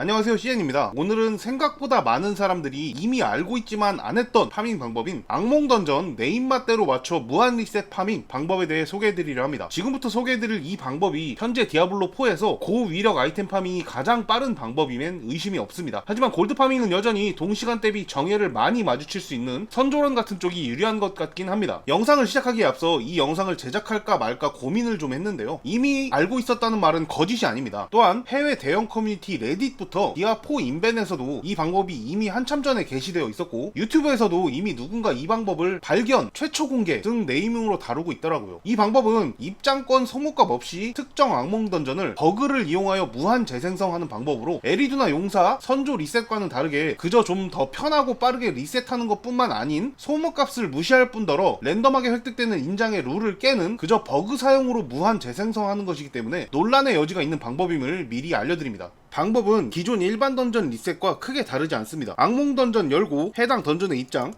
안녕하세요 CN입니다. 오늘은 생각보다 많은 사람들이 이미 알고 있지만 안 했던 파밍 방법인 악몽 던전 내 입맛대로 맞춰 무한 리셋 파밍 방법에 대해 소개해드리려 합니다. 지금부터 소개해드릴 이 방법이 현재 디아블로4에서 고위력 아이템 파밍이 가장 빠른 방법이면 의심이 없습니다. 하지만 골드 파밍은 여전히 동시간 대비 정예를 많이 마주칠 수 있는 선조런 같은 쪽이 유리한 것 같긴 합니다. 영상을 시작하기에 앞서 이 영상을 제작할까 말까 고민을 좀 했는데요. 이미 알고 있었다는 말은 거짓이 아닙니다. 또한 해외 대형 커뮤니티 레딧부터 디아4 인벤에서도 이 방법이 이미 한참 전에 게시되어 있었고 유튜브에서도 이미 누군가 이 방법을 발견, 최초 공개 등 네이밍으로 다루고 있더라고요. 이 방법은 입장권 소모값 없이 특정 악몽 던전을 버그를 이용하여 무한 재생성하는 방법으로 에리두나 용사, 선조 리셋과는 다르게 그저 좀 더 편하고 빠르게 리셋하는 것 뿐만 아닌 소모값을 무시할 뿐더러 랜덤하게 획득되는 인장의 룰을 깨는 그저 버그 사용으로 무한 재생성하는 것이기 때문에 논란의 여지가 있는 방법임을 미리 알려드립니다. 방법은 기존 일반 던전 리셋과 크게 다르지 않습니다. 악몽 던전 열고 해당 던전의 입장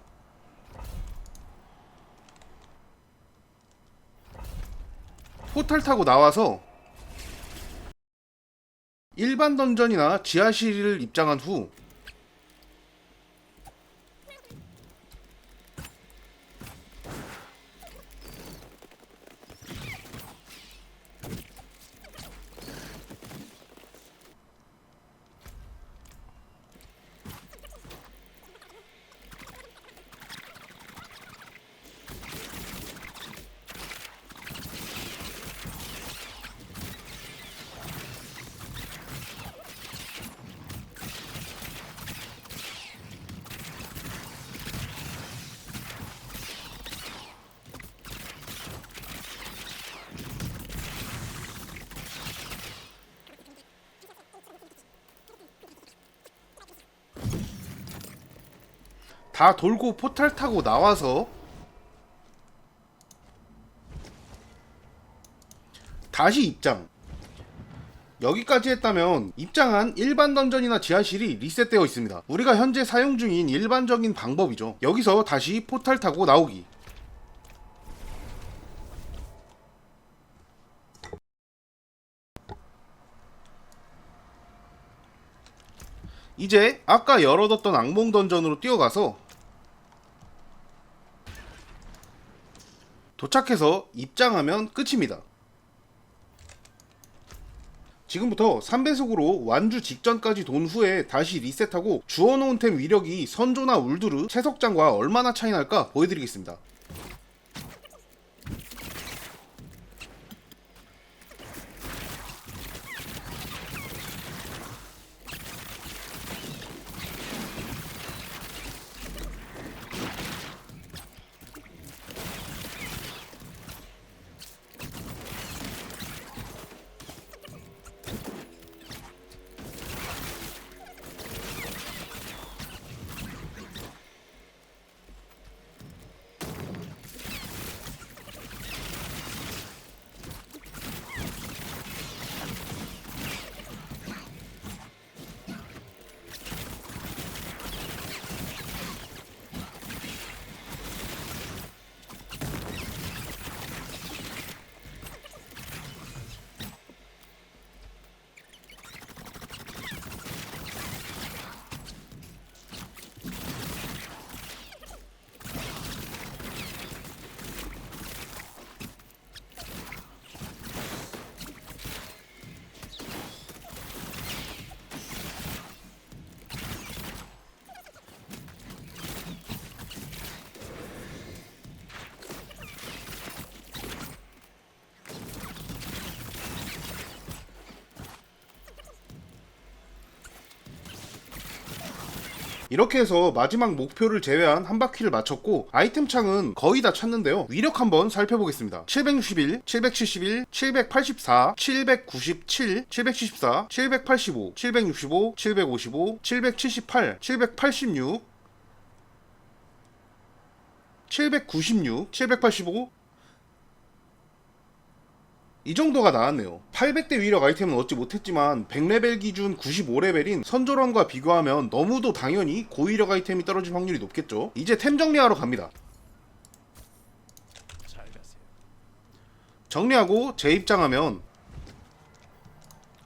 포탈 타고 나와서 일반 던전이나 지하실을 입장한 후 다 돌고 포탈 타고 나와서 다시 입장. 여기까지 했다면 입장한 일반 던전이나 지하실이 리셋되어 있습니다. 우리가 현재 사용 중인 일반적인 방법이죠. 여기서 다시 포탈 타고 나오기. 이제 아까 열어뒀던 악몽 던전으로 뛰어가서 도착해서 입장하면 끝입니다. 지금부터 3배속으로 완주 직전까지 돈 후에 다시 리셋하고 주워놓은 템 위력이 선조나 울두르, 채석장과 얼마나 차이 날까 보여드리겠습니다. 이렇게 해서 마지막 목표를 제외한 한 바퀴를 마쳤고 아이템 창은 거의 다 찼는데요. 위력 한번 살펴보겠습니다. 761, 771, 784, 797, 774, 785, 765, 755, 778, 786, 796, 785, 이 정도가 나왔네요. 800대 위력 아이템은 얻지 못했지만 100레벨 기준 95레벨인 선조런과 비교하면 너무도 당연히 고위력 아이템이 떨어질 확률이 높겠죠. 이제 템 정리하러 갑니다. 정리하고 재입장하면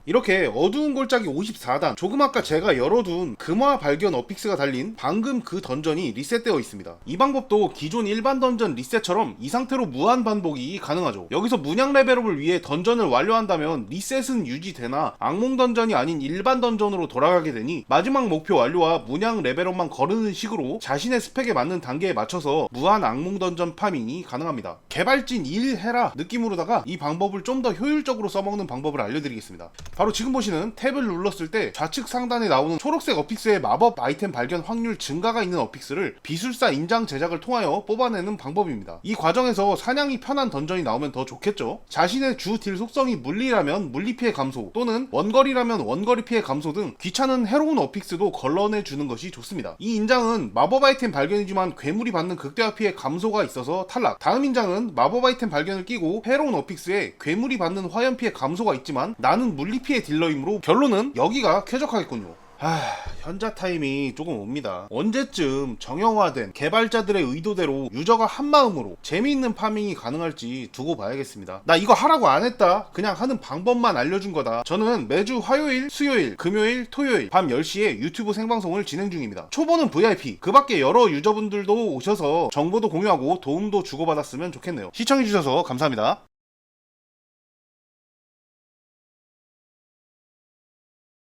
이렇게 어두운 골짜기 54단 조금 아까 제가 열어둔 금화 발견 어픽스가 달린 방금 그 던전이 리셋되어 있습니다. 이 방법도 기존 일반 던전 리셋처럼 이 상태로 무한 반복이 가능하죠. 여기서 문양 레벨업을 위해 던전을 완료한다면 리셋은 유지되나 악몽 던전이 아닌 일반 던전으로 돌아가게 되니 마지막 목표 완료와 문양 레벨업만 거르는 식으로 자신의 스펙에 맞는 단계에 맞춰서 무한 악몽 던전 파밍이 가능합니다. 개발진 일 해라 느낌으로다가 이 방법을 좀 더 효율적으로 써먹는 방법을 알려드리겠습니다. 바로 지금 보시는 탭을 눌렀을 때 좌측 상단에 나오는 초록색 어픽스의 마법 아이템 발견 확률 증가가 있는 어픽스를 비술사 인장 제작을 통하여 뽑아내는 방법입니다. 이 과정에서 사냥이 편한 던전이 나오면 더 좋겠죠. 자신의 주 딜 속성이 물리라면 물리 피해 감소 또는 원거리라면 원거리 피해 감소 등 귀찮은 해로운 어픽스도 걸러내 주는 것이 좋습니다. 이 인장은 마법 아이템 발견이지만 괴물이 받는 극대화 피해 감소가 있어서 탈락. 다음 인장은 마법 아이템 발견을 끼고 해로운 어픽스에 괴물이 받는 화염 피해 감소가 있지만 나는 물리 피해 딜러이므로 결론은 여기가 쾌적하겠군요. 아, 현자 타임이 조금 옵니다. 언제쯤 정형화된 개발자들의 의도대로 유저가 한 마음으로 재미있는 파밍이 가능할지 두고 봐야겠습니다. 나 이거 하라고 안 했다. 그냥 하는 방법만 알려준 거다. 저는 매주 화요일, 수요일, 금요일, 토요일 밤 10시에 유튜브 생방송을 진행 중입니다. 초보는 VIP, 그 밖에 여러 유저분들도 오셔서 정보도 공유하고 도움도 주고받았으면 좋겠네요. 시청해주셔서 감사합니다.